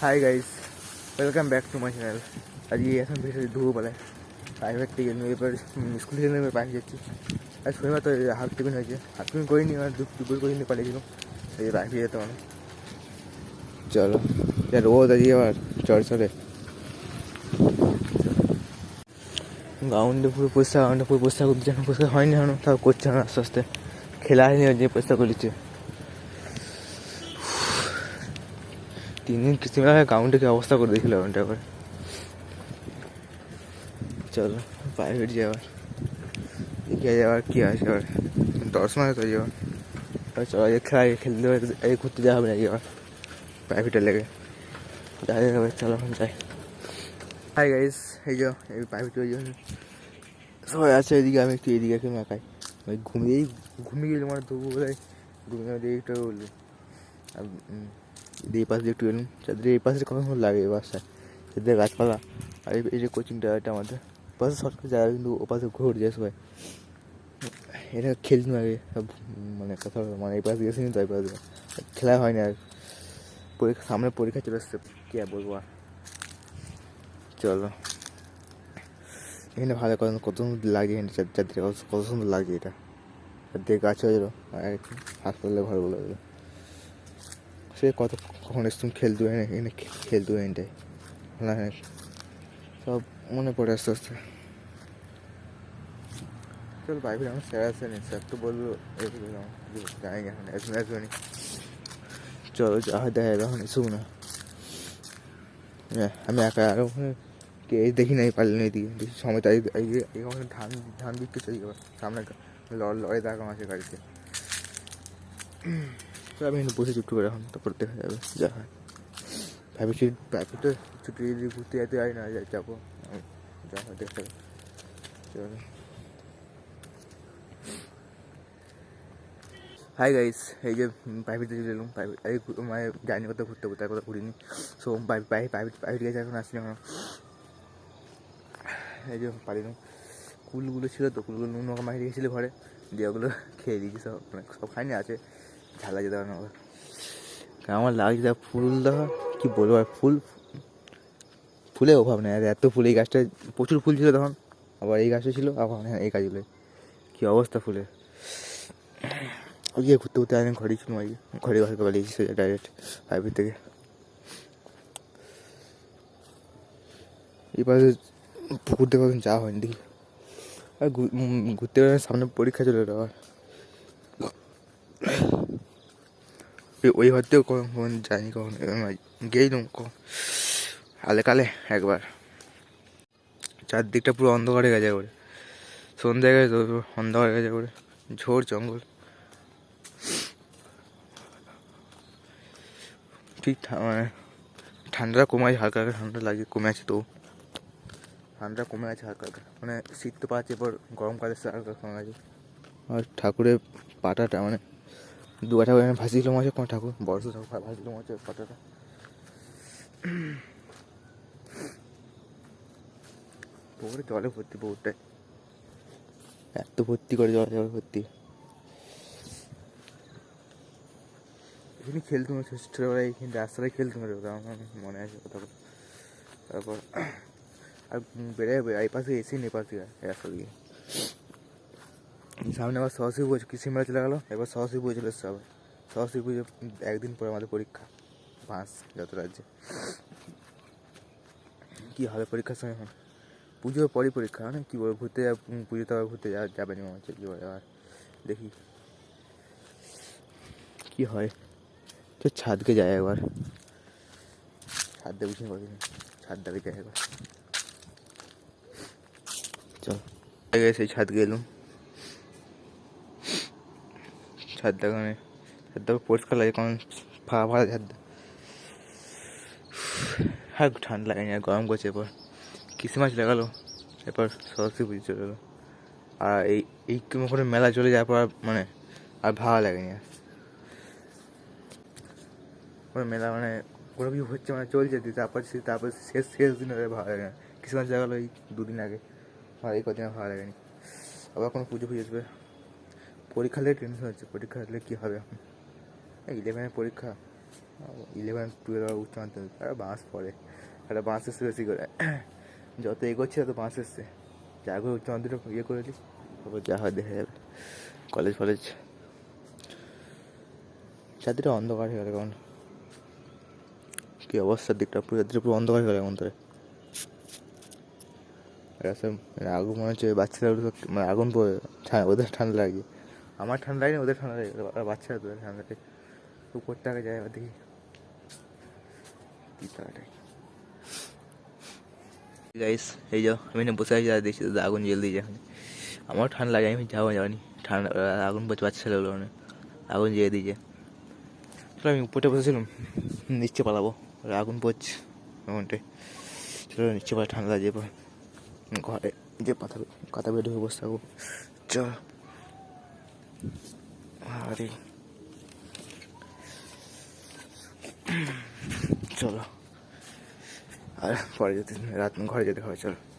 Hi guys welcome back to my channel আজকে এখন video ধুবো বলে প্রাইভেট থেকে এবার স্কুল থেকে নেমে বাইরে যাচ্ছি আর শনিবার তো হাফ টিফিন হয়েছে হাফ টিফিন করিনি আর দুপুর করে নিয়ে পালিয়েছিলাম এই বাইরে যেতে মানে চলো যা রোদ আজকে আবার চড় চড়ে গ্রাউন্ডে পুরো পরিষ্কার গ্রাউন্ডে পুরো পরিষ্কার করতে যেন পরিষ্কার হয়নি এখনও তাও করছে না আস্তে আস্তে খেলা হয়নি যে পরিষ্কার করে তিন দিন কিস্তিমেলা গ্রাউন্ডে কি অবস্থা করে দিয়েছিল গ্রাউন্ডে আবার চলো প্রাইভেট যাওয়ার। দেখে যাওয়ার কি আছে আবার দশ মাস তো যাওয়ার। এবার চলো যে খেলা খেলতে এই ঘুরতে যাওয়া হবে না যাওয়ার প্রাইভেটে লেগে। যাই হবে চলো এখন যাই। হাই গাইস এই যে, এই প্রাইভেট ওই জন্য। সবাই আছে এদিকে, আমি একটু এদিকে, একটু একাই। ওই ঘুমিয়েই, ঘুমিয়ে মানে তবু বোধ ঘুমিয়ে দিয়ে একটু বলল দিয়ে এই পাশে দিয়ে একটু এলাম যাদের এই পাশে কখন লাগে এই বাসটা যাদের গাছপালা। আর এই- যে কোচিংটা এটা আমাদের। পাশে সরকার জায়গা কিন্তু ও পাশে ঘুরে যায় সবাই। এটা খেলতে আগে। মানে কথা মানে এই পাশে গেছি তো এই পাশে। খেলা হয়নি আর। পরীক্ষা সামনে পরীক্ষা চলে আসছে। কি আর বলব আর। চলো। এখানে ভালো কত কত সুন্দর লাগে এখানে চারদিকে। কত সুন্দর লাগে এটা। চারদিকে গাছ হয়ে গেলো। হাসপাতালে ঘর বলে গেলো সে কত কখন খেলতে না এখানে খে- খেলতে না হ্যাঁ সব মনে পড়ে আস্তে আস্তে। চল বাইরে আমার স্যার আসেনি স্যার তো বলল যাই এখন এখন আসবেনি চলো যা হয় দেখা এখন এসুক না। হ্যাঁ, আমি একা আর ওখানে কে দেখি নাই পারলেন এদিকে বেশি সময় তাই ওখানে ধান ধান বিক্রি যাবে সামনে লরি লরি দেখা আছে গাড়িতে। তো আমি এখানে বসে চুপটু করে এখন, তারপর দেখা যাবে, যা হয়। ভাবছি প্রাইভেটে ছুটি যদি ঘুরতে যেতে হয় না যাব। যা হয় দেখা যাবে। হাই গাইস এই যে প্রাইভেটে চলে এলাম প্রাইভেট এই মানে জার্নি করতে ঘুরতে ঘুরতে কোথাও ঘুরিনি। সো প্রাইভেট প্রাইভেট গেছে, এখন আসছি এখন এই যে পারিলাম কুলগুলো ছিল তো, কুলগুলো নুন মাখা মাখিয়ে রেখেছিল ঘরে। দিয়ে ওগুলো খেয়ে দিয়েছি সব মানে সব খাইনি, আছে। ঝালা যেতে পারে না। আমার লাগছে দেখ ফুল, দেখা, কী বলব, আর ফুল, ফুলে অভাব নেই। আর এত ফুল, এই গাছটা প্রচুর ফুল ছিল তখন। আবার এই গাছটা ছিল, আবার হ্যাঁ এই গাছগুলো কী অবস্থা ফুলের ওই যে ঘুরতে ঘুরতে আমি ঘরেই ছিল ওই ঘরে ঘরে পালিয়েছি ডাইরেক্ট প্রাইভেট থেকে। এবারে পুকুর দেখে যাওয়া হয়নি দেখি। আর ঘুরতে সামনে পরীক্ষা চলে এলো আবার। ওই- হয়তো কখন যাইনি কখন? গেইলাম কখন আলে কালে, একবার। চারদিকটা পুরো অন্ধকার হয়ে গেছে করে সন্ধ্যা গেছে তো অন্ধকার হয়ে গেছে করে ঝোড় জঙ্গল। ঠিক মানে ঠান্ডাটা কমে আছে হালকা হালকা, ঠান্ডা লাগে কমে আছে তো ঠান্ডা কমে আছে হালকা হালকা। মানে শীত তো পাচ্ছে, এবার গরমকালে হালকা কমে গেছে। আর ঠাকুরের পাটাটা মানে দুয়া ঠাকুর এখানে ভাসিল মাছে কোন ঠাকুর, বড় ঠাকুর ভাসিল মাছে পাটাটা পুকুরে জলে ভর্তি, পুকুরটায়। এত ভর্তি করে জল জল ভর্তি। এখানে খেলতাম ছোট ছোটোবেলায় এখানে রাস্তায় খেলতাম আমার মনে আছে কথা তারপর, আর বেড়ে এই পাশে এসে নেই পাশে রাস্তা দিয়ে। সামনে আবার সরস্বতী পুজো, কৃষি মেলা চলে গেলো, এবার সরস্বতী পুজো চলে এসছে আবার। সরস্বতী পুজো একদিন পরে আমাদের পরীক্ষা পাঁচ যত রাজ্যে। কী হবে পরীক্ষার সময় এখন? পুজোর পরই পরীক্ষা মানে কী বলব, ঘুরতে যা পুজোতে আবার ঘুরতে যাওয়া যাবে না হচ্ছে, কী বলে আবার দেখি। কী হয়? তো ছাদকে যায় একবার। ছাদ দেবে বুঝতে পারি ছাদ দেবে যায় একবার। চল সেই ছাদ গেলাম ছাদ দেখানে ছাদ দেখা, পরিষ্কার লাগে কারণ ফাঁকা ফাঁকা ছাদ হ্যাঁ ঠান্ডা লাগে না, গরম করছে এরপর কৃষি মাছ লাগালো? এরপর সরস্বতী পুজো চলে এলো। আর এই এই করে মেলা চলে যাওয়ার পর আর মানে আর ভালো লাগেনি আর। মেলা মানে কোনো কিছু হচ্ছে মানে চলছে তারপর তারপর শেষ শেষ দিন আর ভালো লাগে না। কিছু মাস লাগালো এই দুদিন আগে? আর এই কদিন আর ভালো লাগেনি। আবার কোনো পুজো ফুজো আসবে? পরীক্ষা হলে টেনশন হচ্ছে, পরীক্ষা হলে কী হবে? এখন ইলেভেনের পরীক্ষা ইলেভেন টুয়েলভ উচ্চ মাধ্যমিক আর বাঁশ পড়ে, একটা বাঁশ এসছে বেশি করে। যত এগোচ্ছে তত বাঁশ এসছে। যা করে উচ্চ মাধ্যমিক ইয়ে করে নিই তারপর যা হয় দেখা যাবে। কলেজ ফলেজ। চারদিকটা অন্ধকার হয়ে গেল কেমন? কী অবস্থার দিকটা? পুরো চারদিকটা পুরো অন্ধকার হয়ে গেল কেমন ধরে রাস্তা মানে আগুন মনে হচ্ছে, বাচ্চারা মানে আগুন পড়ে ওদের ঠান্ডা লাগে। আমার ঠান্ডা লাগে ওদের ঠান্ডা লাগে বাচ্চারা তো ঠান্ডা লাগে উপর টাকা যায় এবার দেখি। গাইস এই যাও আমি না বসে আছি দেখছি দাদা আগুন জ্বেল দিয়েছে এখানে। আমার ঠান্ডা লাগে আমি যাব যাবানি ঠান্ডা, আগুন বাচ্চা লাগল মানে। আগুন জ্বেলে দিয়েছে। চলো আমি উপরটা বসেছিলাম, নিচে পালাবো। আগুন পড়ছে এমনটাই। চলো নিচে পালা, ঠান্ডা লাগছে ঘরে যে পাতা কাতা হয়ে বসে থাকব। চল। আরে। চলো। আর পরে যেতে রাত ঘরে যেতে হবে চলো।